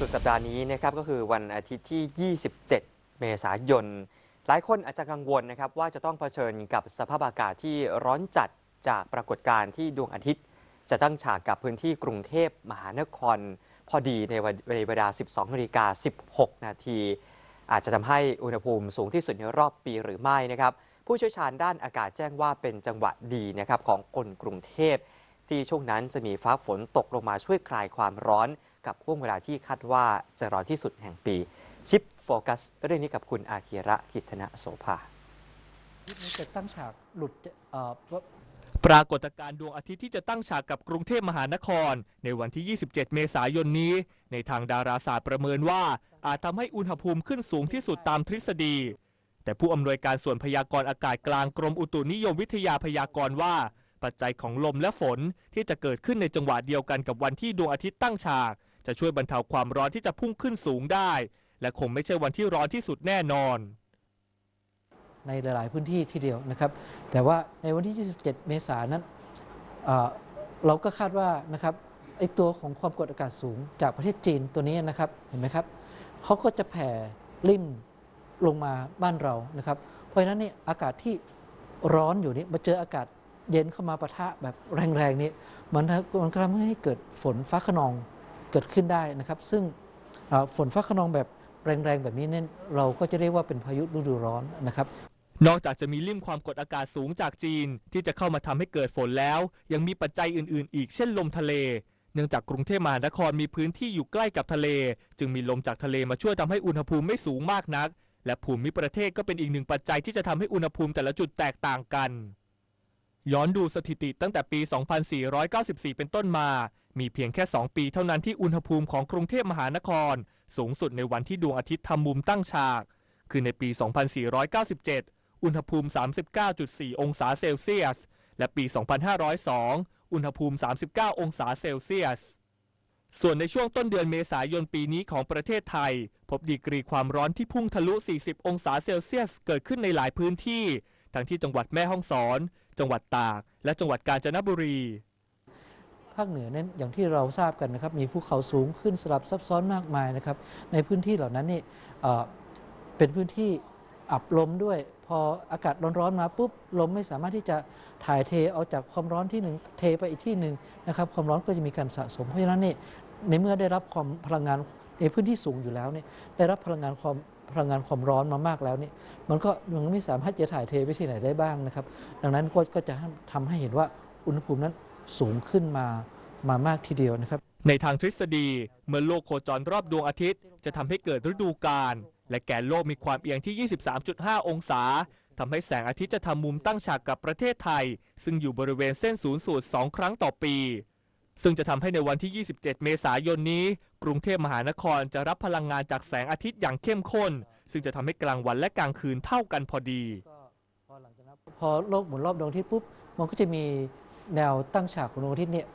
สุดสัปดาห์นี้นะครับก็คือวันอาทิตย์ที่ 27 เมษายน หลายคนอาจจะกังวลนะครับว่าจะต้องเผชิญกับสภาพอากาศที่ร้อนจัดจากปรากฏการณ์ที่ดวงอาทิตย์ จะตั้งฉากกับพื้นที่กรุงเทพมหานคร พอดีในวันเวลา 12นาฬิกา16 นาที อาจจะทำให้อุณหภูมิสูงที่สุดในรอบปีหรือไม่นะครับ ผู้เชี่ยวชาญด้านอากาศแจ้งว่าเป็นจังหวะดีนะครับของคนกรุงเทพที่ช่วงนั้นจะมีฟ้าฝนตกลงมาช่วยคลายความร้อน กับห่วงเวลาที่คาดว่าจะร้อนที่สุดแห่งปี ชิปโฟกัสเรื่องนี้กับคุณอากิระกิตนะโสภาจะตั้งฉากหลุดปรากฏการณ์ดวงอาทิตย์ที่จะตั้งฉากกับกรุงเทพมหานคร ในวันที่ 27 เมษายนนี้ ในทางดาราศาสตร์ประเมินว่า อาจทำให้อุณหภูมิขึ้นสูงที่สุดตามทฤษฎี แต่ผู้อำนวยการส่วนพยากรณ์อากาศกลางกรมอุตุนิยมวิทยาพยากรณ์ว่า ปัจจัยของลมและฝนที่จะเกิดขึ้นในจังหวะเดียวกันกับวันที่ดวงอาทิตย์ตั้งฉาก จะช่วยบรรเทาความร้อนที่จะพุ่งขึ้นสูงได้ และคงไม่ใช่วันที่ร้อนที่สุดแน่นอน ในหลาย ๆ พื้นที่ทีเดียวนะครับ แต่ว่าในวันที่ 27 เมษายนนั้นเเราก็คาดว่านะครับไอตัวของความกดอากาศสูงจากประเทศจีนตัวนี้นะครับเห็นไหมครับเขาก็จะแผ่ริมลงมาบ้านเรานะครับ เพราะฉะนั้นเนี่ยอากาศที่ร้อนอยู่นี้มาเจออากาศเย็นเข้ามาปะทะแบบแรงๆนี้มันมันก็ทำให้เกิดฝนฟ้าขนอง เกิดขึ้นได้นะครับ ซึ่งฝนฟ้าขนองแบบแรงๆ แบบนี้เนี่ยเราก็จะเรียกว่าเป็นพายุฤดูร้อนนะครับนอกจากจะมีลิ่มความกดอากาศสูงจากจีน ที่จะเข้ามาทำให้เกิดฝนแล้ว ยังมีปัจจัยอื่นๆ อีกเช่นลมทะเล เนื่องจากกรุงเทพมหานครมีพื้นที่อยู่ใกล้กับทะเล จึงมีลมจากทะเลมาช่วยทำให้อุณหภูมิไม่สูงมากนัก และภูมิประเทศก็เป็นอีกหนึ่งปัจจัยที่จะทำให้อุณหภูมิแต่ละจุดแตกต่างกัน ย้อนดูสถิติตั้งแต่ปี 2494 เป็นต้นมา มีเพียงแค่ 2 ปีเท่านั้นที่อุณหภูมิของกรุงเทพมหานคร สูงสุดในวันที่ดวงอาทิตย์ทำมุมตั้งฉาก คือในปี 2497 อุณหภูมิ 39.4 องศาเซลเซียส และปี 2502 อุณหภูมิ 39 องศาเซลเซียส ส่วนในช่วงต้นเดือนเมษายนปีนี้ของประเทศไทย พบดีกรีความร้อนที่พุ่งทะลุ 40 องศาเซลเซียส เกิดขึ้นในหลายพื้นที่ ทั้งที่จังหวัดแม่ฮ่องสอน จังหวัดตาก และจังหวัดกาญจนบุรี ภาคเหนือนั้นอย่างที่เราทราบกันนะครับ มีภูเขาสูงขึ้นสลับซับซ้อนมากมายนะครับ ในพื้นที่เหล่านั้นนี่เอ่อเป็นพื้นที่อับลมด้วย พออากาศร้อนๆมาปุ๊บลมไม่สามารถที่จะถ่ายเทเอาจากความร้อนที่หนึ่งเทไปอีกที่หนึ่งนะครับความร้อนก็จะมีการสะสมเพราะฉะนั้นนี่ในเมื่อได้รับความพลังงานในพื้นที่สูงอยู่แล้วเนี่ยได้รับพลังงานความ พลังงานความร้อนมามากแล้วนี่มันก็มันไม่สามารถจะถ่ายเทไปที่ไหนได้บ้างนะครับ ดังนั้นก็ก็จะทำให้เห็นว่าอุณหภูมินั้นสูงขึ้นมามามากทีเดียวนะครับ ในทางทฤษฎีเมื่อโลกโคจรรอบดวงอาทิตย์ จะทำให้เกิดฤดูกาลและแกนโลกมีความเอียงที่ 23.5 องศาทำให้แสงอาทิตย์จะทำมุมตั้งฉากกับประเทศไทย ซึ่งอยู่บริเวณเส้นศูนย์สูตร2ครั้งต่อปี ซึ่งจะทำให้ในวันที่ 27 เมษายนนี้ กรุงเทพมหานครจะรับพลังงานจากแสงอาทิตย์อย่างเข้มข้น ซึ่งจะทำให้กลางวันและกลางคืนเท่ากันพอดี พอโลกหมุนรอบดวงอาทิตย์ปุ๊บมันก็จะมีแนวตั้งฉากของดวงอาทิตย์เนี่ย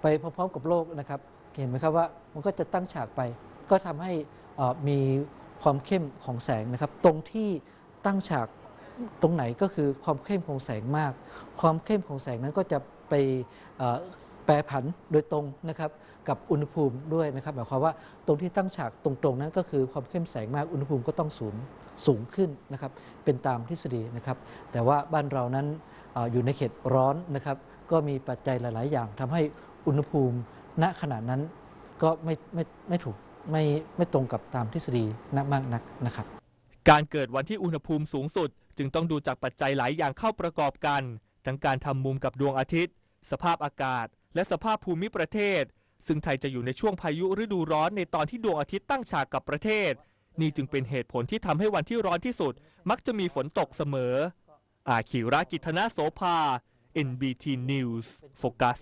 ไปพร้อมๆกับโลกนะครับ เห็นไหมครับว่ามันก็จะตั้งฉากไป ก็ทำให้มีความเข้มของแสงนะครับ ตรงที่ตั้งฉากตรงไหนก็คือความเข้มของแสงมาก ความเข้มของแสงนั้นก็จะไป ปรผันโดยตรงนะครับกับอุณหภูมิด้วยนะครับหมายความว่าตรงที่ตั้งฉากตรงๆนั้นก็คือความเข้มแสงมากอุณหภูมิก็ต้องสูงสูงขึ้นนะครับเป็นตามทฤษฎีนะครับ แต่ว่าบ้านเรานั้นออยู่ในเขตร้อนนะครับ ก็มีปัจจัยหลาย ๆ อย่างทำให้อุณหภูมิณขณะนั้นก็ไม่ไม่ไม่ถูกไม่ไม่ตรงกับตามทฤษฎีนักมากนักนะครับ การเกิดวันที่อุณหภูมิสูงสุด จึงต้องดูจากปัจจัยหลายอย่างเข้าประกอบกัน ทั้งการทำมุมกับดวงอาทิตย์ สภาพอากาศ และสภาพภูมิประเทศ ซึ่งไทยจะอยู่ในช่วงพายุฤดูร้อนในตอนที่ดวงอาทิตย์ตั้งฉากกับประเทศ นี่จึงเป็นเหตุผลที่ทำให้วันที่ร้อนที่สุด มักจะมีฝนตกเสมอ อาคิระกิธนาโสภา NBT News Focus